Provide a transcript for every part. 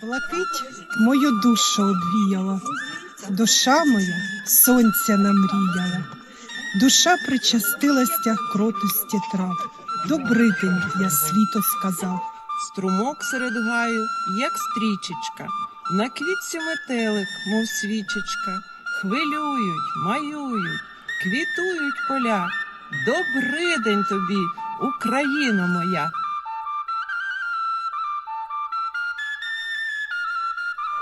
Блакить мою душу обвіяла, душа моя сонця намріяла, душа причастилася кротості трав. Добрий день я світу сказав. Струмок серед гаю, як стрічечка, на квітці метелик, мов свічечка, хвилюють, маюють, квітують поля. Добрий день тобі, Україно моя!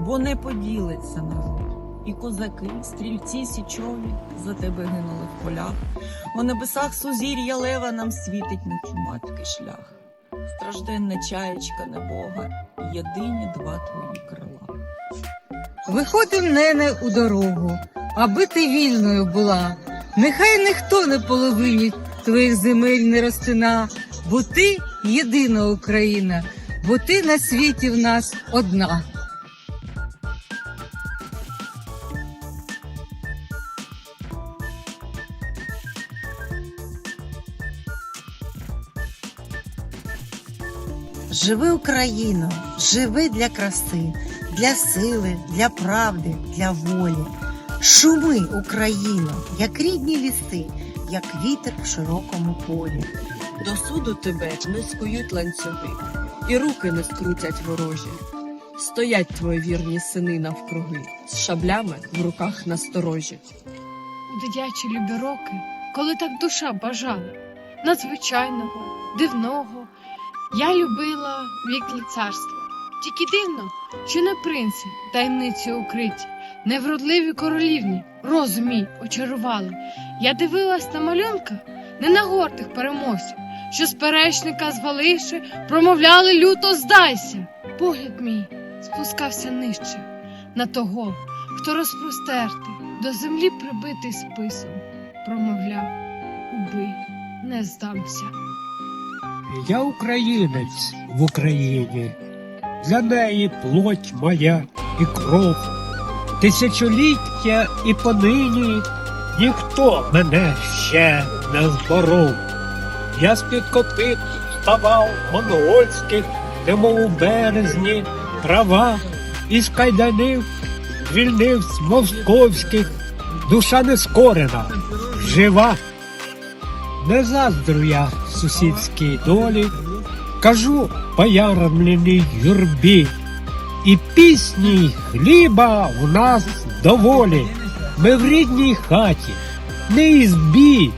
бо не поділиться народ. І козаки, стрільці січові за тебе гинули в полях. У небесах сузір'я лева нам світить на чумацький шлях. Стражденна чаєчка небога, єдині два твої крила. Виходив нене у дорогу, аби ти вільною була. Нехай ніхто не половині твоїх земель не розтина, бо ти єдина Україна, бо ти на світі в нас одна. Живи Україно, живи для краси, для сили, для правди, для волі. Шуми, Україно, як рідні ліси, як вітер в широкому полі. До суду тебе не скують ланцюги, і руки не скрутять ворожі. Стоять твої вірні сини навкруги, з шаблями в руках насторожі. у дитячі любі роки, коли так душа бажала надзвичайного, дивного, я любила віки царства. Тільки дивно, що не принці таємниці укриті, невродливі королівні, розум очарували. Я дивилась на малюнка, не на гордих переможців, що з перечника зваливши, промовляли люто здайся. Погляд мій спускався нижче на того, хто розпростертий, до землі прибитий списом, промовляв убий, не здамся. Я українець в Україні, для неї плоть моя і кров. Тисячоліття і понині ніхто мене ще не зборов. Я з-під копит вставав монгольських, немов у березні, трава, із кайданів звільнив московських, душа не скорена, жива. Не заздрю я сусідській долі, кажу пояромленій юрбі, і пісні хліба в нас доволі. Ми в рідній хаті, не ізбі,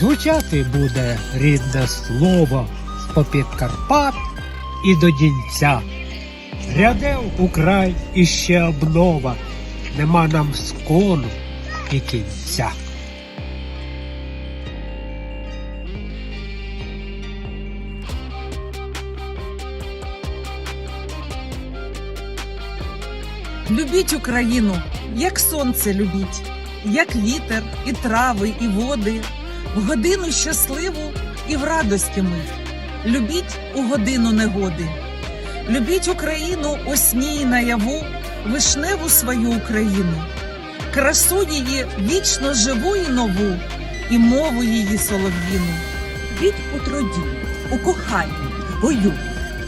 звучати буде рідне слово з-попід Карпат і до дінця. Ряде край іще обнова, нема нам скону і кінця. Любіть Україну, як сонце любіть, як вітер, і трави, і води, в годину щасливу і в радості мить. Любіть у годину негоди. Любіть Україну у сні й наяву, вишневу свою Україну, красу її вічно живу і нову, і мову її солов'їну. Від у труді, у коханні, бою.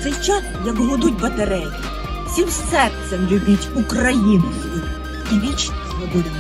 Цей час, як гудуть батареї. Всім серцем любіть Україну і вічно свободу